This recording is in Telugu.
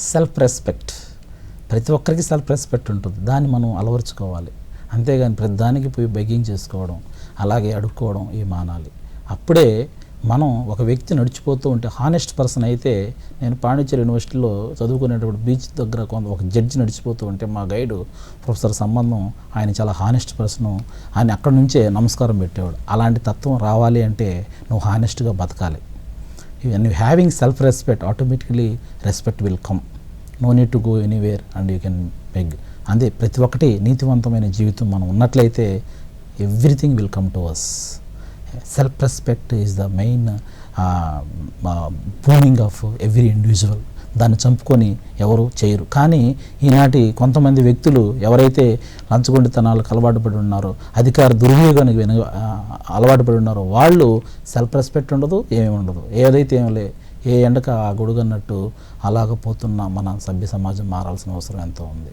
సెల్ఫ్ రెస్పెక్ట్ ప్రతి ఒక్కరికి సెల్ఫ్ రెస్పెక్ట్ ఉంటుంది. దాన్ని మనం అలవరుచుకోవాలి. అంతేగాని ప్రతి దానికి పోయి బెగ్గింగ్ చేసుకోవడం అలాగే అడుక్కోవడం ఈ మానాలి. అప్పుడే మనం ఒక వ్యక్తి నడిచిపోతూ ఉంటే హానెస్ట్ పర్సన్ అయితే నేను పాండిచ్చేరి యూనివర్సిటీలో చదువుకునేటప్పుడు బీచ్ దగ్గర కొంత ఒక జడ్జి నడిచిపోతూ ఉంటే మా గైడు ప్రొఫెసర్ సంబంధం ఆయన చాలా హానెస్ట్ పర్సన్. ఆయన అక్కడి నుంచే నమస్కారం పెట్టేవాడు. అలాంటి తత్వం రావాలి అంటే నువ్వు హానెస్ట్గా బతకాలి. And you having self respect automatically respect will come no need to go anywhere and you can beg అంతే ప్రతి ఒక్కటి నీతివంతమైన జీవితం మనం ఉన్నట్లయితే everything will come to us self respect is the main booming of every individual దాన్ని చంపుకొని ఎవరు చేయరు. కానీ ఈనాటి కొంతమంది వ్యక్తులు ఎవరైతే లంచగొండితనాలకు అలవాటు పడి ఉన్నారో అధికార దుర్వినియోగానికి వెను అలవాటు పడి ఉన్నారో వాళ్ళు సెల్ఫ్ రెస్పెక్ట్ ఉండదు ఏమీ ఉండదు. ఏదైతే ఏం లే ఏ ఎండక ఆ గొడుగన్నట్టు అలాగ పోతున్న మన సభ్య సమాజం మారాల్సిన అవసరం ఎంతో ఉంది.